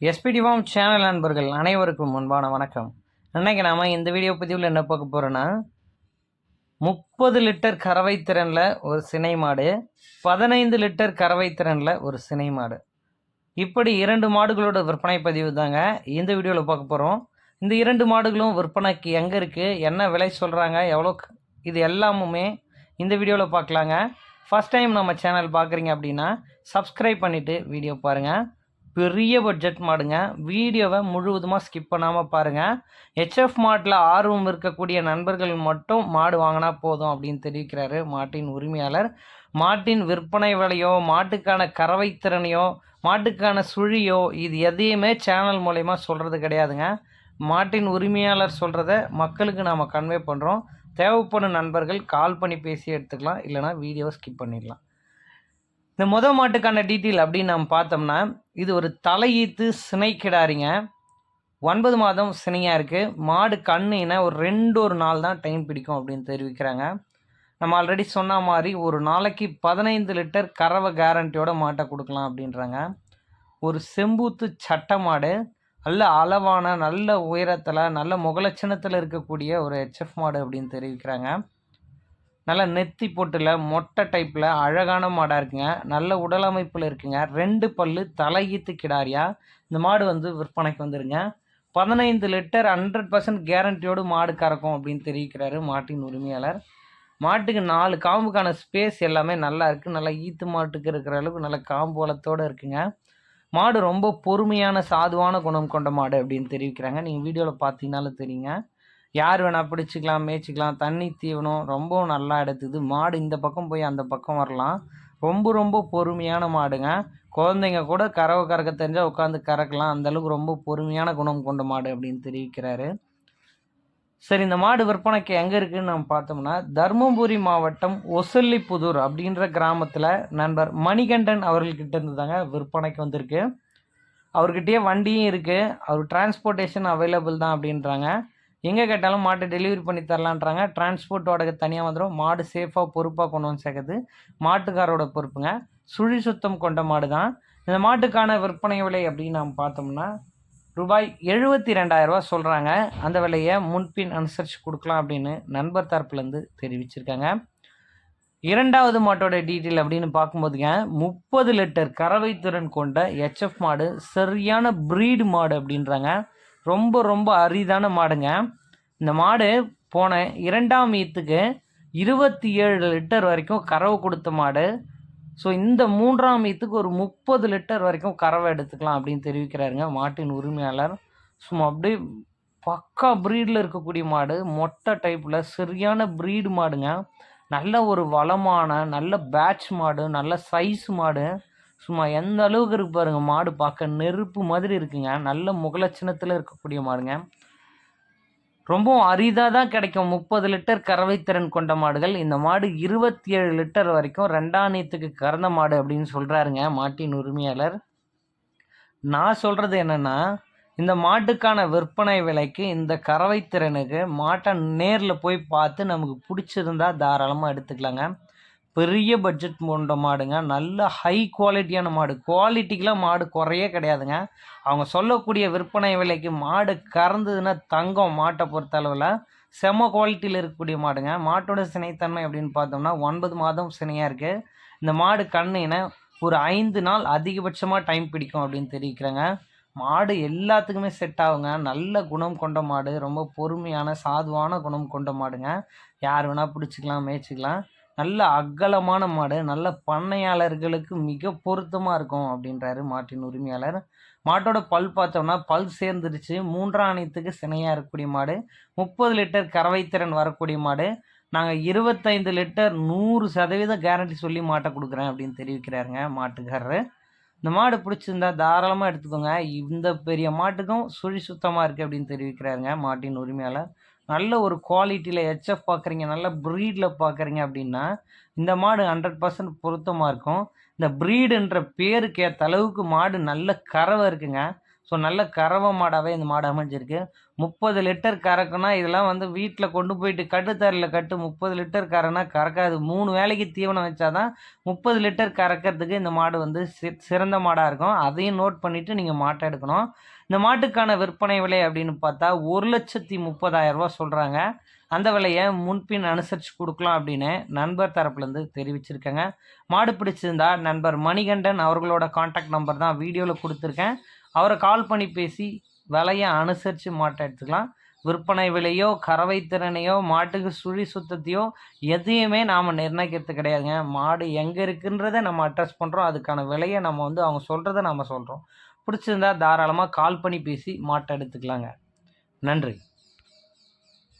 SPD form channel நண்பர்கள் அனைவருக்கும் முன்பான வணக்கம். இன்னைக்கு நாம் இந்த வீடியோ பதிவில் என்ன பார்க்க போகிறோன்னா முப்பது லிட்டர் கறவை திறனில் ஒரு சினை மாடு பதினைந்து லிட்டர் கறவை திறனில் ஒரு சினை மாடு. இப்படி இரண்டு மாடுகளோட விற்பனை பதிவு தாங்க இந்த வீடியோவில் பார்க்க போகிறோம் இந்த இரண்டு மாடுகளும் விற்பனைக்கு எங்கே இருக்குது என்ன விலை சொல்கிறாங்க எவ்வளோ இது எல்லாமுமே இந்த வீடியோவில் பார்க்கலாங்க. ஃபஸ்ட் டைம் நம்ம சேனல் பார்க்குறீங்க அப்படின்னா சப்ஸ்கிரைப் பண்ணிவிட்டு வீடியோ பாருங்கள் பெரிய பட்ஜெட் மாடுங்க. வீடியோவை முழுவதுமாக ஸ்கிப் பண்ணாமல் பாருங்கள் ஹெச்எஃப் மாட்டில் ஆர்வம் இருக்கக்கூடிய நண்பர்கள் மட்டும் மாடு வாங்கினா போதும் அப்படின்னு தெரிவிக்கிறாரு மாட்டின் உரிமையாளர். மாட்டின் விற்பனை விலையோ மாட்டுக்கான கறவை திறனையோ மாட்டுக்கான சுழியோ இது எதையுமே சேனல் மூலயமா சொல்கிறது கிடையாதுங்க. மாட்டின் உரிமையாளர் சொல்கிறத மக்களுக்கு நாம் கன்வே பண்ணுறோம் தேவைப்படும் நண்பர்கள் கால் பண்ணி பேசி எடுத்துக்கலாம். இல்லைனா வீடியோவை ஸ்கிப் பண்ணிடலாம். இந்த முத மாட்டுக்கான டீட்டெயில் அப்படின்னு நம்ம பார்த்தோம்னா இது ஒரு தலையீத்து சினை கிடாரிங்க. ஒன்பது மாதம் சினையாக இருக்குது மாடு கண்ணுனா ஒரு ரெண்டு ஒரு நாள் தான் டைம் பிடிக்கும் அப்படின்னு தெரிவிக்கிறாங்க. நம்ம ஆல்ரெடி சொன்ன மாதிரி ஒரு நாளைக்கு பதினைந்து லிட்டர் கறவை கேரண்டியோட மாட்டை கொடுக்கலாம் அப்படின்றாங்க. ஒரு செம்பூத்து சட்டை மாடு நல்ல அளவான நல்ல உயரத்தில் நல்ல முகலட்சணத்தில் இருக்கக்கூடிய ஒரு ஹெச்எஃப் மாடு அப்படின்னு தெரிவிக்கிறாங்க. நல்லா நெத்தி போட்டில் மொட்டை டைப்பில் அழகான மாடாக இருக்குங்க. நல்ல உடல் அமைப்பில் இருக்குங்க. ரெண்டு பல்லு தலையீத்து கிடாரியா. இந்த மாடு வந்து விற்பனைக்கு வந்துருங்க. பதினைந்து லிட்டர் ஹண்ட்ரட் பர்சன்ட் கேரண்டியோடு மாடு கறக்கும் அப்படின்னு தெரிவிக்கிறாரு மாட்டின் உரிமையாளர். மாட்டுக்கு நாலு காம்புக்கான ஸ்பேஸ் எல்லாமே நல்லா இருக்குது நல்லா ஈத்து மாட்டுக்கு இருக்கிற அளவுக்கு நல்ல காம்பு வளத்தோடு இருக்குங்க. மாடு ரொம்ப பொறுமையான சாதுவான குணம் கொண்ட மாடு அப்படின்னு தெரிவிக்கிறாங்க. நீங்கள் வீடியோவில் பார்த்தீங்கனாலும் தெரியுங்க. யார் வேணால் பிடிச்சிக்கலாம் மேய்ச்சிக்கலாம் தண்ணி தீவனம் ரொம்பவும் நல்லா எடுத்துது. மாடு இந்த பக்கம் போய் அந்த பக்கம் வரலாம். ரொம்ப ரொம்ப பொறுமையான மாடுங்க. குழந்தைங்க கூட கறவை கறக்க தெரிஞ்சால் உட்காந்து கறக்கலாம். அந்த அளவுக்கு ரொம்ப பொறுமையான குணம் கொண்ட மாடு அப்படின்னு தெரிவிக்கிறாரு. சரி இந்த மாடு விற்பனைக்கு எங்கே இருக்குன்னு நம்ம பார்த்தோம்னா தருமபுரி மாவட்டம் ஒசல்லிப்புதூர் அப்படின்ற கிராமத்தில் நண்பர் மணிகண்டன் அவர்கள்கிட்ட இருந்து தாங்க விற்பனைக்கு வந்திருக்கு. அவர்கிட்டயே வண்டியும் இருக்குது அவர் டிரான்ஸ்போர்ட்டேஷன் அவைலபிள் தான் அப்படின்றாங்க. எங்கே கேட்டாலும் மாட்டை டெலிவரி பண்ணி தரலான்றாங்க. டிரான்ஸ்போர்ட் வாடகை தனியாக வந்துடும் மாடு சேஃபாக பொறுப்பாக கொண்டு வந்து சேர்க்குது மாட்டுக்காரோட பொறுப்புங்க. சுழி சுத்தம் கொண்ட மாடு தான் இந்த மாட்டுக்கான விற்பனை விலை அப்படின்னு நாம் பார்த்தோம்னா ரூபாய் எழுபத்தி ரெண்டாயிரரூவா சொல்கிறாங்க அந்த விலையை முன்பின் அனுசரித்து கொடுக்கலாம் அப்படின்னு நண்பர் தரப்புலேருந்து தெரிவிச்சிருக்காங்க. இரண்டாவது மாட்டோட டீட்டெயில் அப்படின்னு பார்க்கும்போதுங்க முப்பது லிட்டர் கறவை திறன் கொண்ட எச்எஃப் மாடு சரியான ப்ரீடு மாடு அப்படின்றாங்க. ரொம்ப ரொம்ப அரிதான மாடுங்க. இந்த மாடு போன இரண்டாம் ஈத்துக்கு இருபத்தி ஏழு லிட்டர் வரைக்கும் கறவை கொடுத்த மாடு. ஸோ இந்த மூன்றாம் ஈத்துக்கு ஒரு முப்பது லிட்டர் வரைக்கும் கறவை எடுத்துக்கலாம் அப்படின்னு தெரிவிக்கிறாருங்க மாட்டின் உரிமையாளர். சும்மா அப்படியே பக்கா ப்ரீடில் இருக்கக்கூடிய மாடு மொட்டை டைப்பில் சரியான ப்ரீடு மாடுங்க. நல்ல ஒரு வளமான நல்ல பேட்ச் மாடு நல்ல சைஸ் மாடு. சும்மா எந்த அளவுக்கு இருக்கு பாருங்க மாடு பார்க்க நெருப்பு மாதிரி இருக்குங்க. நல்ல முகலட்சணத்தில் இருக்கக்கூடிய மாடுங்க. ரொம்பவும் அரிதாக தான் கிடைக்கும். முப்பது லிட்டர் கறவை திறன் கொண்ட மாடுகள். இந்த மாடு இருபத்தி ஏழு லிட்டர் வரைக்கும் ரெண்டாணியத்துக்கு கறந்த மாடு அப்படின்னு சொல்கிறாருங்க மாட்டின் உரிமையாளர். நான் சொல்கிறது என்னென்னா இந்த மாட்டுக்கான விற்பனை விலைக்கு இந்த கறவை திறனுக்கு மாட்டை நேரில் போய் பார்த்து நமக்கு பிடிச்சிருந்தா தாராளமாக எடுத்துக்கலாங்க. பெரிய பட்ஜெட் கொண்ட மாடுங்க. நல்ல ஹை குவாலிட்டியான மாடு. குவாலிட்டிக்கெலாம் மாடு குறையே கிடையாதுங்க. அவங்க சொல்லக்கூடிய விற்பனை விலைக்கு மாடு கறந்ததுன்னா தங்கம் மாட்டை பொறுத்தளவில். செம குவாலிட்டியில் இருக்கக்கூடிய மாடுங்க. மாட்டோட சினைத்தன்மை அப்படின்னு பார்த்தோம்னா ஒன்பது மாதம் சினையாக இருக்குது இந்த மாடு கண்ணுனா ஒரு ஐந்து நாள் அதிகபட்சமாக டைம் பிடிக்கும் அப்படின்னு தெரிவிக்கிறாங்க. மாடு எல்லாத்துக்குமே செட் ஆகுங்க. நல்ல குணம் கொண்ட மாடு. ரொம்ப பொறுமையான சாதுவான குணம் கொண்ட மாடுங்க. யார் வேணால் பிடிச்சிக்கலாம் மேய்ச்சிக்கலாம். நல்ல அகலமான மாடு நல்ல பண்ணையாளர்களுக்கு மிக பொருத்தமாக இருக்கும் அப்படின்றாரு மாட்டின் உரிமையாளர். மாட்டோட பல் பார்த்தோம்னா பல் சேர்ந்துருச்சு. மூன்றாம் அணித்துக்கு சினையாக இருக்கக்கூடிய மாடு. முப்பது லிட்டர் கறவை திறன் வரக்கூடிய மாடு. நாங்கள் இருபத்தைந்து லிட்டர் நூறு சதவீத கேரண்டி சொல்லி மாட்டை கொடுக்குறேன் அப்படின்னு தெரிவிக்கிறாருங்க மாட்டுக்காரரு. இந்த மாடு பிடிச்சிருந்தா தாராளமாக எடுத்துக்கோங்க. இந்த பெரிய மாட்டுக்கும் சுழி சுத்தமாக இருக்குது அப்படின்னு தெரிவிக்கிறாருங்க மாட்டின் உரிமையாளர். நல்ல ஒரு குவாலிட்டியில் ஹெச்எஃப் பார்க்குறீங்க நல்ல ப்ரீடில் பார்க்குறீங்க அப்படின்னா இந்த மாடு ஹண்ட்ரட் பர்சன்ட் பொருத்தமாக இருக்கும். இந்த ப்ரீடுன்ற பேருக்கு ஏற்ற அளவுக்கு மாடு நல்ல கறவை இருக்குங்க. ஸோ நல்ல கறவை மாடாகவே இந்த மாடு அமைஞ்சிருக்கு. முப்பது லிட்டர் கறக்குன்னா இதெல்லாம் வந்து வீட்டில் கொண்டு போயிட்டு கட்டுத்தரையில் கட்டு முப்பது லிட்டர் கறனா கறக்காது. மூணு வேளைக்கு தீவனம் வச்சாதான் முப்பது லிட்டர் கறக்கிறதுக்கு இந்த மாடு வந்து சி சிறந்த மாடாக இருக்கும். அதையும் நோட் பண்ணிவிட்டு நீங்கள் மாட்டை எடுக்கணும். இந்த மாட்டுக்கான விற்பனை விலை அப்படின்னு பார்த்தா ஒரு லட்சத்தி முப்பதாயிரரூபா சொல்கிறாங்க அந்த விலையை முன்பின் அனுசரித்து கொடுக்கலாம் அப்படின்னு நண்பர் தரப்புலேருந்து தெரிவிச்சிருக்கேங்க. மாடு பிடிச்சிருந்தா நண்பர் மணிகண்டன் அவர்களோட காண்டாக்ட் நம்பர் தான் வீடியோவில் கொடுத்துருக்கேன். அவரை கால் பண்ணி பேசி விலையை அனுசரித்து மாட்டை எடுத்துக்கலாம். விற்பனை விலையோ கறவை திறனையோ மாட்டுக்கு சுழி சுத்தத்தையோ எதையுமே நாம் நிர்ணயிக்கிறது கிடையாதுங்க. மாடு எங்கே இருக்குன்றதை நம்ம அட்ரஸ் பண்ணுறோம் அதுக்கான விலையை நம்ம வந்து அவங்க சொல்கிறத நம்ம சொல்கிறோம் பிடிச்சிருந்தா தாராளமாக கால் பண்ணி பேசி மாட்டை எடுத்துக்கலாங்க. நன்றி.